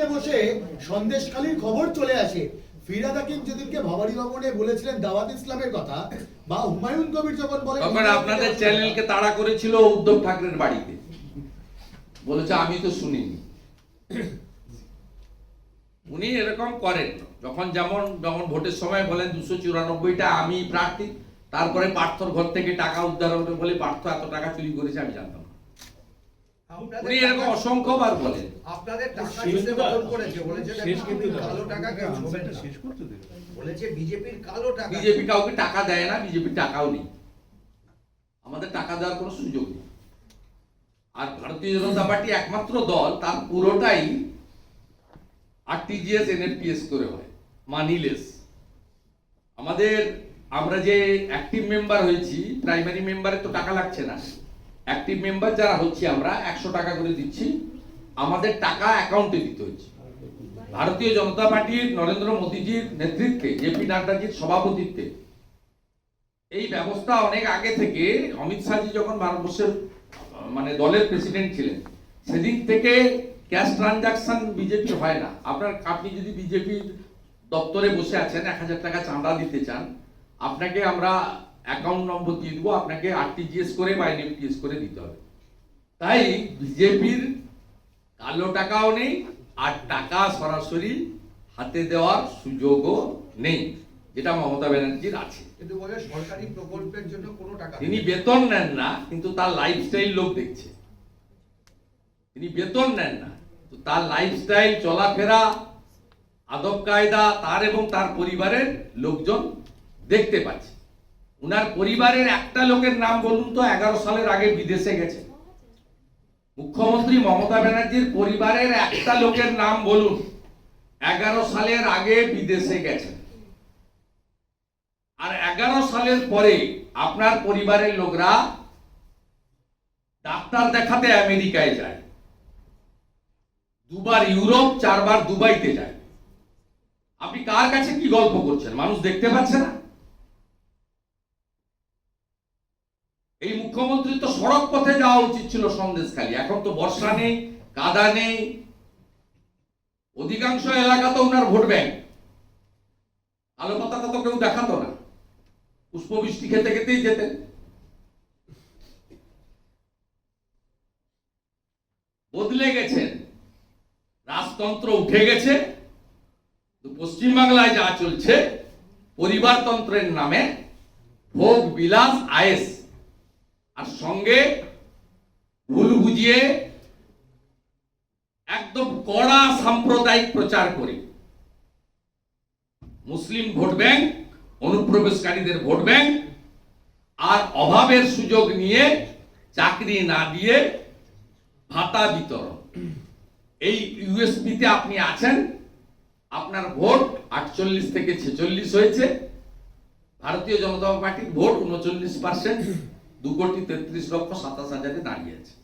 সামনে বসে সন্দেশখালীর খবর চলে আসে। ফিরাদ হাকিম যেদিনকে ভাবাড়ি ভবনে বলেছিলেন দাওয়াত ইসলামের কথা বা হুমায়ুন কবির যখন বলেন তখন আপনাদের চ্যানেলকে তাড়া করেছিল উদ্ধব ঠাকরের বাড়িতে। বলেছে আমি তো শুনিনি। উনি এরকম করেন। যখন যেমন যখন ভোটের সময় বলেন দুশো চুরানব্বইটা আমি প্রার্থী তারপরে পার্থর ঘর থেকে টাকা উদ্ধার হবে বলে পার্থ এত টাকা চুরি করেছে আমি জানতাম উনি এরকম অসংখ্যবার বলেন। আপনাদের টাকা দিতে করেছে বলেছে শেষ কিন্তু কালো টাকা কেউ না। শেষ করতে দেবে বলেছে বিজেপির কালো টাকা বিজেপি কাউকে টাকা দেয় না বিজেপির টাকাও নেই। আমাদের টাকা দেওয়ার কোনো সুযোগ নেই। আর ভারতীয় জনতা পার্টি একমাত্র দল তার পুরোটাই আরটিজিএস এনএফপিএস করে হয় মানিলেস আমাদের আমরা যে অ্যাক্টিভ মেম্বার হয়েছি প্রাইমারি মেম্বারে তো টাকা লাগছে না। অ্যাক্টিভ মেম্বার যারা হচ্ছে আমরা, একশো টাকা করে দিচ্ছি। আমাদের টাকা অ্যাকাউন্টে দিতে হচ্ছে। ভারতীয় জনতা পার্টির নরেন্দ্র মোদীজির নেতৃত্বে জেপি নাড্ডাজির সভাপতিত্বে। এই ব্যবস্থা অনেক আগে থেকে অমিত শাহজি যখন ভারতবর্ষের মানে দলের প্রেসিডেন্ট ছিলেন, সেদিন থেকে ক্যাশ ট্রানজাকশন বিজেপি হয় না। আপনার, আপনি যদি বিজেপির দপ্তরে বসে আছেন, এক হাজার টাকা চাঁদা দিতে চান, আপনাকে আমরা অ্যাকাউন্ট নম্বর দিয়ে দেবো আপনাকে আরটিজিএস করে বা এনএফটিএস করে দিতে হবে। তাই বিজেপির কালো টাকাও নেই আর টাকা সরাসরি হাতে দেওয়ার সুযোগও নেই যেটা মমতা ব্যানার্জির আছে। কিন্তু বলে সরকারি প্রকল্পের জন্য কোনো টাকা তিনি বেতন নেন না কিন্তু তার লাইফস্টাইল লোক দেখছে। তিনি বেতন নেন না তো তার লাইফস্টাইল চলাফেরা আদব কায়দা তার এবং তার পরিবারের লোকজন দেখতে পাচ্ছে। উনার পরিবারের একটা লোকের নাম বলুন তো, এগারো সালের আগে বিদেশে গেছে। মুখ্যমন্ত্রী মমতা ব্যানার্জির পরিবারের একটা লোকের নাম বলুন, এগারো সালের আগে বিদেশে গেছেন আর এগারো সালের পরে আপনার পরিবারের লোকরা ডাক্তার দেখাতে আমেরিকায় যায়। দুবার ইউরোপ, চারবার দুবাইতে যায়। আপনি কার কাছে কি গল্প করছেন? মানুষ দেখতে পাচ্ছে না? এই মুখ্যমন্ত্রী তো সড়ক পথে যাওয়া উচিত ছিল সন্দেশখালী। এখন তো বর্ষা নেই, কাদা নেই। অধিকাংশ এলাকা তো ওনার ভোট ব্যাংক। আলো পাতাটা তো কেউ দেখাতো না। পুষ্পবৃষ্টি খেতে খেতেই যেতেন। বদলে গেছেন। রাজতন্ত্র উঠে গেছে। পশ্চিমবাংলায় যা চলছে, পরিবারতন্ত্রের নামে ভোগ বিলাস আয়েস। আর সঙ্গে ভুল বুঝিয়ে একদম কড়া সাম্প্রদায়িক প্রচার করে। মুসলিম ভোট ব্যাংক, অনুপ্রবেশকারীদের ভোট ব্যাংক আর অভাবের সুযোগ নিয়ে চাকরি না দিয়ে ভাতা বিতরণ। এই ইউএসপিতে আপনি আছেন, আপনার ভোট আটচল্লিশ থেকে ছেচল্লিশ হয়েছে। ভারতীয় জনতা পার্টির ভোট উনচল্লিশ পার্সেন্ট। দু কোটি তেত্রিশ লক্ষ সাতাশ হাজারে দাঁড়িয়ে আছে।